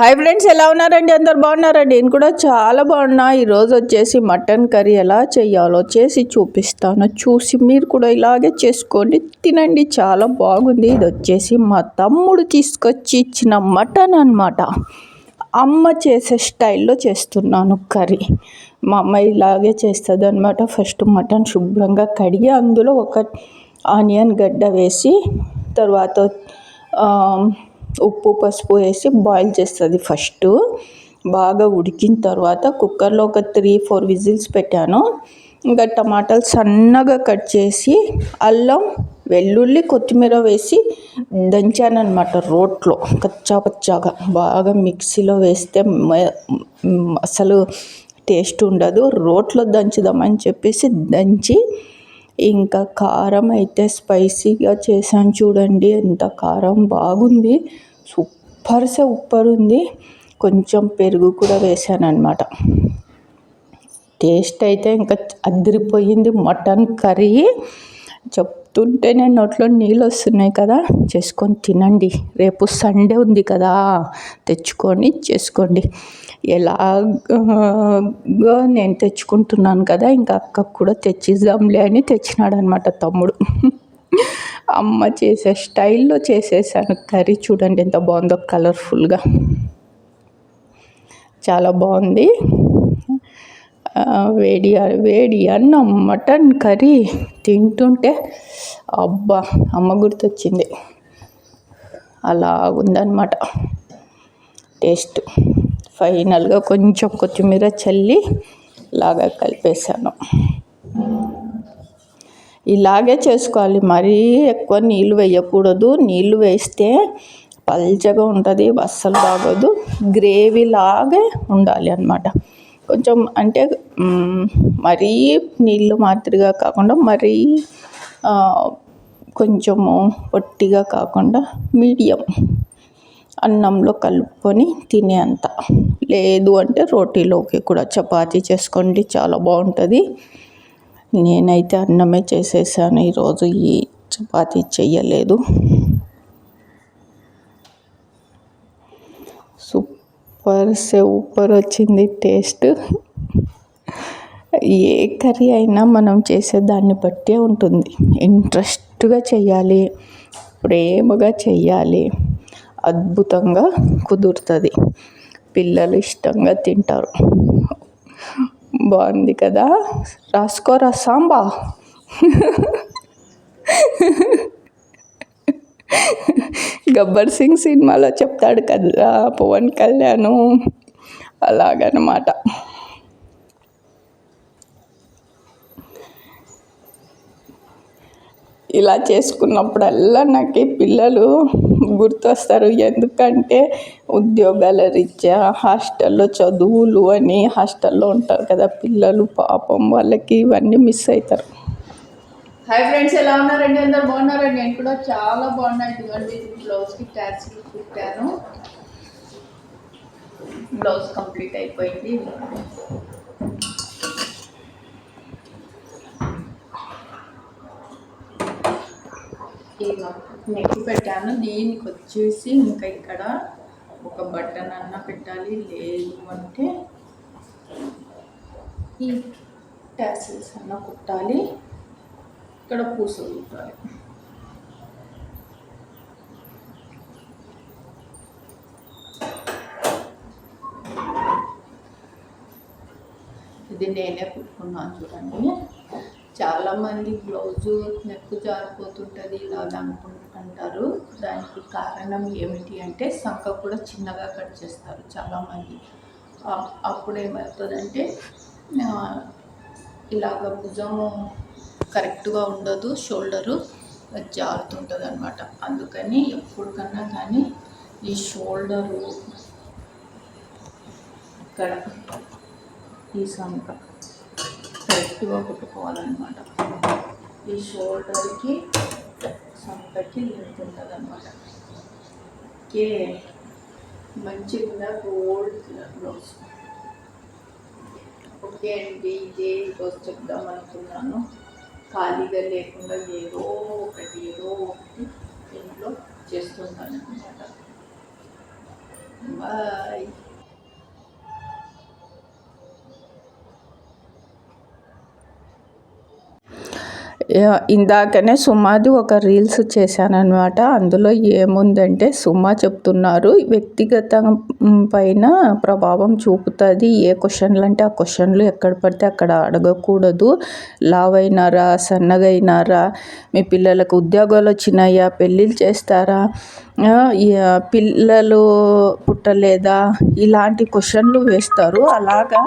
Hi friends ఎలా ఉన్నారండి? అందరు బాగున్నారండి? నేను కూడా చాలా బాగున్నా. ఈరోజు వచ్చేసి మటన్ కర్రీ ఎలా చేయాలో చేసి చూపిస్తాను. చూసి మీరు కూడా ఇలాగే చేసుకోండి తినండి. చాలా బాగుంది. ఇది వచ్చేసి మా తమ్ముడు తీసుకొచ్చి ఇచ్చిన మటన్ అన్నమాట. అమ్మ చేసే స్టైల్లో చేస్తున్నాను కర్రీ. మా అమ్మ ఇలాగే చేస్తుంది అనమాట ఫస్ట్ మటన్ శుభ్రంగా కడిగి అందులో ఒక ఆనియన్ గడ్డ వేసి తర్వాత ఉప్పు పసుపు వేసి బాయిల్ చేస్తుంది ఫస్ట్ బాగా ఉడికిన తర్వాత కుక్కర్లో ఒక త్రీ ఫోర్ విజిల్స్ పెట్టాను. ఇంకా టమాటాలు సన్నగా కట్ చేసి అల్లం వెల్లుల్లి కొత్తిమీర వేసి దంచానమాట రోట్లో. కచ్చా పచ్చాగా బాగా మిక్సీలో వేస్తే అసలు టేస్ట్ ఉండదు. రోట్లో దంచుదామని చెప్పేసి దంచి ఇంకా కారం అయితే స్పైసీగా చేశాను చూడండి. ఎంత కారం బాగుంది. సూపర్ ఉప్పర్ ఉంది. కొంచెం పెరుగు కూడా వేసాను అనమాట టేస్ట్ అయితే ఇంకా అదిరిపోయింది. మటన్ కర్రీ చెప్తుంటే నేను నోట్లో నీళ్ళు వస్తున్నాయి కదా. చేసుకొని తినండి. రేపు సండే ఉంది కదా. తెచ్చుకొని చేసుకోండి. ఎలాగో నేను తెచ్చుకుంటున్నాను కదా. ఇంకా అక్కకు కూడా తెచ్చిద్దాంలే అని తెచ్చినాడు అనమాట తమ్ముడు. అమ్మ చేసే స్టైల్లో చేసేసాను. కర్రీ చూడండి ఎంత బాగుందో కలర్ఫుల్గా. చాలా బాగుంది. వేడి వేడి అన్నం మటన్ కర్రీ తింటుంటే అబ్బా అమ్మ గుర్తొచ్చింది. అలాగుందనమాట టేస్ట్. ఫైనల్గా కొంచెం కొత్తిమీర చల్లి లాగా కలిపేసాను ఇలాగే చేసుకోవాలి. మరీ ఎక్కువ నీళ్ళు వేయకూడదు. నీళ్ళు వేస్తే పల్చగా ఉంటుంది అస్సలు బాగోదు. గ్రేవీ లాగే ఉండాలి అన్నమాట. కొంచెం అంటే మరీ నీళ్ళు మాదిరిగా కాకుండా మరీ కొంచెము పొట్టిగా కాకుండా మీడియం అన్నంలో కలుపుకొని తినే అంత లేదు అంటే రోటీలోకి కూడా చపాతీ చేసుకోండి చాలా బాగుంటుంది. నేనైతే అన్నమే చేసేసాను. ఈరోజు ఈ చపాతీ చెయ్యలేదు. సూపర్ సూపర్ వచ్చింది టేస్ట్. ఏ కర్రీ అయినా మనం చేసే దాన్ని బట్టే ఉంటుంది. ఇంట్రెస్ట్గా చేయాలి ప్రేమగా చేయాలి అద్భుతంగా కుదురుతుంది. పిల్లలు ఇష్టంగా తింటారు. బాగుంది కదా? రాసుకోరా సాంబా? గబ్బర్ సింగ్ సినిమాలో చెప్తాడు కదా పవన్ కళ్యాణ్. అలాగనమాట. ఇలా చేసుకున్నప్పుడల్లా నాకు పిల్లలు గుర్తొస్తారు. ఎందుకంటే ఉద్యోగాల రీత్యా హాస్టల్లో చదువులు అని హాస్టల్లో ఉంటారు కదా పిల్లలు పాపం వాళ్ళకి ఇవన్నీ మిస్ అవుతారు హాయ్ ఫ్రెండ్స్ ఎలా ఉన్నారండి? అందరు బాగున్నారండి నేను కూడా చాలా బాగున్నాను ఇదిగోండి బ్లౌజ్కి ట్యాక్స్ కుట్టాను. బ్లౌజ్ కంప్లీట్ అయిపోయింది. నెక్ పెట్టాను. దీనికి వచ్చేసి ఇంకా ఇక్కడ ఒక బటన్ అన్న పెట్టాలి. లేదు అంటే ఈ ట్యాసిల్స్ అన్న కుట్టాలి. ఇక్కడ పూసలు కుట్టాలి ఇది నేనే కుట్టుకున్నాను చూడండి. చాలామంది బ్లౌజు నెక్కు జారిపోతుంటుంది ఇలాగ అనుకుంటుంటారు దానికి కారణం ఏమిటి అంటే సంఖ కూడా చిన్నగా కట్ చేస్తారు చాలామంది అప్పుడు ఏమవుతుందంటే ఇలాగ భుజము కరెక్ట్గా ఉండదు షోల్డరు జారుతుంటుంది అనమాట అందుకని ఎప్పుడుకన్నా కానీ ఈ షోల్డరు ఇక్కడ ఈ సంఖ కరెక్ట్గా కుట్టుకోవాలన్నమాట. ఈ షోల్డర్కి సొంతకి లెంత్ ఉంటుంది అనమాట ఓకే. మంచిగా గోల్డ్ బ్లౌజ్. ఓకే అండి ఇదే ఈరోజు చెప్దాం అనుకున్నాను. ఖాళీగా లేకుండా ఏదో ఒకటి ఏదో ఒకటి ఇంట్లో చేస్తుంటాను అనమాట బాయ్. ఇందాకనే సుమాది ఒక రీల్స్ చేశానన్నమాట. అందులో ఏముందంటే సుమా చెప్తున్నారు వ్యక్తిగత పైన ప్రభావం చూపుతుంది ఏ క్వశ్చన్లు అంటే ఆ క్వశ్చన్లు ఎక్కడ పడితే అక్కడ అడగకూడదు. లావ్ అయినారా సన్నగైనారా మీ పిల్లలకు ఉద్యోగాలు వచ్చినాయా పెళ్ళిళ్ళు చేస్తారా పిల్లలు పుట్టలేదా ఇలాంటి క్వశ్చన్లు వేస్తారు. అలాగా